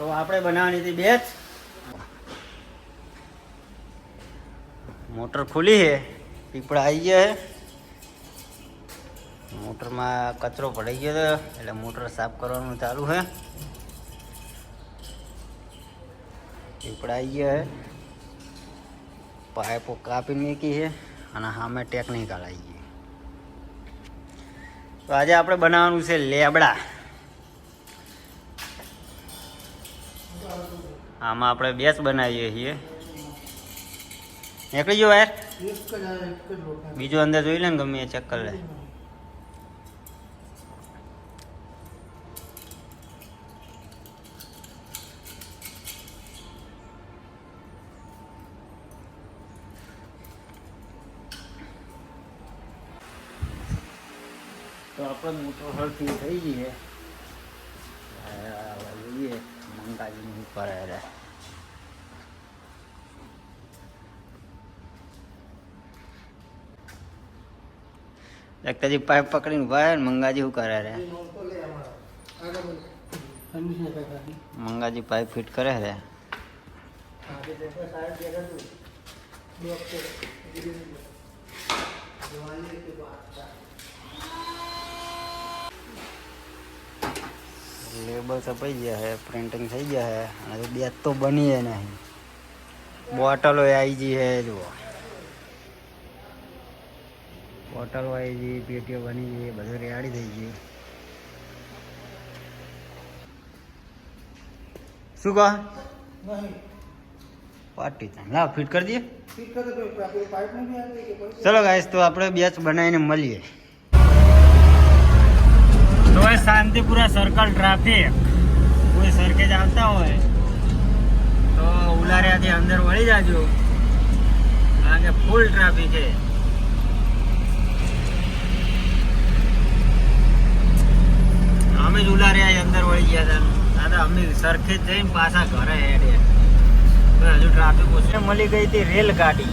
તો આપણે બનાવવાની હતી બેચ. મોટર ખુલી છે, પીપળા આવી ગયા છે. મોટરમાં કચરો પડી ગયો હતો એટલે મોટર સાફ કરવાનું ચાલુ છે. પીપળા આવી ગયા છે. પાઇપો કાપી મૂકી છે, અને સામે ટેકનિકલ આવી ગઈ. તો આજે આપણે બનાવવાનું છે લેબડા. આમાં આપણે બેસ બનાવીએ છીએ. નીકળી ગયો યાર બીજો અંદર જોઈ લે ને ગમે ચેક લે. તો આપણે મોટો હળથી થઈ ગઈ મંગાજીની ઉપર રે લગતાજી પાઇપ પકડીને ઉભા છે ને મંગાજી શું કરે રે મંગાજી પાઇપ ફિટ કરે છે લેબલ છપાઈ ગયા છે પ્રિન્ટિંગ થઈ ગયા છે અને બેચ તો બની છે નહીં બોટલો આવી ગઈ છે જુઓ. બોટલો આવી ગઈ પેટીઓ બની ગઈ બધું રેડી થઈ ગયું. શું કહો? પાર્ટી ટાઈમ લાવ ફિટ કરી દઈએ. ચલો ગાઈસ તો આપણે બેચ બનાવીને મળીએ તો એ શાંતિપુરા સર્કલ ટ્રાફિક કોઈ સરખેજ આવતા હોય, તો ઉલારિયાથી અંદર વળી જાજો. કારણ કે ફૂલ ટ્રાફિક છે. અમે જ ઉલારિયા અંદર વળી ગયા હતા. દાદા, અમે સરખેજ જઈને પાછા ઘરે હેડે હજુ ટ્રાફિક ઓછું મળી ગઈ હતી રેલગાડી.